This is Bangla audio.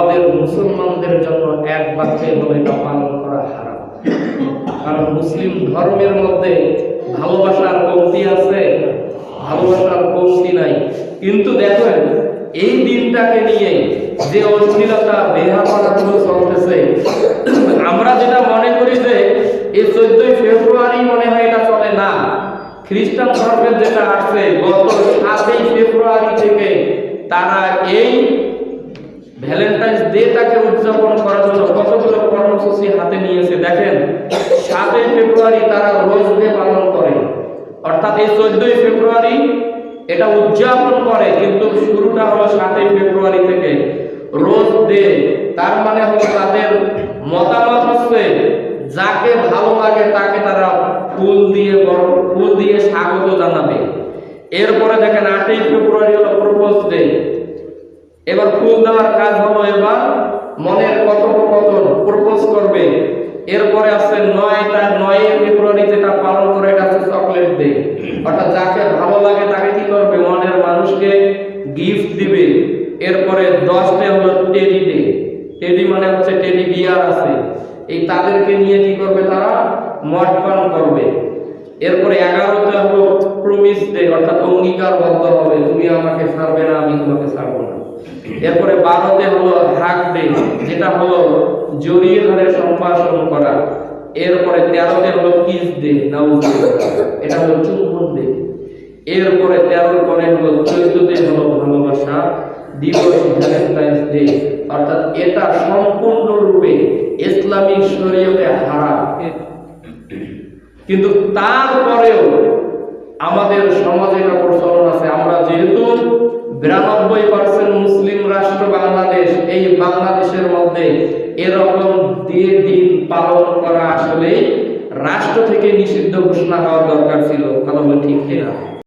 আমাদের মুসলমানদের জন্য এক বাক্যে বলে এটা পালন করা হারাম। কারণ মুসলিম ধর্মের মধ্যে ভালোবাসার কমতি আছে, ভালোবাসার কমতি নাই। কিন্তু দেখেন, এই দিনটাকে নিয়ে যে অশ্লীলতা বেহাপানাগুলো চলতেছে, আমরা যেটা মনে করি যে এই চোদ্দই ফেব্রুয়ারি মনে হয় এটা চলে না। খ্রিস্টান ধর্মের যেটা আছে, গত সাতই ফেব্রুয়ারি থেকে তারা এই ভ্যালেন্টাইন্স ডেটাকে উদযাপন করার জন্য কতগুলো কর্মসূচি হাতে নিয়েছে দেখেন, সাতই ফেব্রুয়ারি তারা রোজ ডে পালন করে। অর্থাৎ এই চোদ্দই ফেব্রুয়ারি এটা উদযাপন করে, কিন্তু শুরুটা হলো সাতই ফেব্রুয়ারি থেকে। রোজ ডে, তার মানে হলো তাদের মতামত হচ্ছে, যাকে ভালো লাগে তাকে তারা ফুল দিয়ে ফুল দিয়ে স্বাগত জানাবে। এরপরে দেখেন আটই ফেব্রুয়ারি এবার ফুল দেওয়ার কাজ হলো এবার মনের কথোপকথন প্রপোজ করবে। এরপরে আছে নয় তার নয় ফেব্রুয়ারি যেটা পালন করে, এটা হচ্ছে চকলেট ডে অর্থাৎ যাকে ভালো লাগে তাকে কি করবে? মনের মানুষকে গিফট দিবে। এরপরে দশ ডে হলো টেডি ডে টেডি মানে হচ্ছে টেডি বিয়ার আছে। এই তাদেরকে নিয়ে কি করবে তারা? মদ পান করবে। এরপরে এগারোতে হলো প্রমিস ডে অর্থাৎ অঙ্গীকারবদ্ধ হবে। তুমি আমাকে ছাড়বে না, আমি তোমাকে ছাড়বো না। এরপরে বারোতে হলো হাক ডে, যেটা হলো জড়িয়ে ধরে সম্ভাষণ করা। এরপরে তেরোতে হলো কিস ডে এটা হলো চুম্বন ডে। এরপরে তেরোর পরে হলো চোদ্দতে হলো ভালোবাসা, দিবস অর্থাৎ এটা সম্পূর্ণরূপে ইসলামিক শরীয়তে হারাম। কিন্তু তারপরেও আমাদের সমাজে প্রচলন আছে, আমরা যেহেতু বিরানব্বই পার্সেন্ট রাষ্ট্র বাংলাদেশ, এই বাংলাদেশের মধ্যে এরকম দিয়ে দিন পালন করা আসলে রাষ্ট্র থেকে নিষিদ্ধ ঘোষণা হওয়ার দরকার ছিল। কথা ঠিক কিনা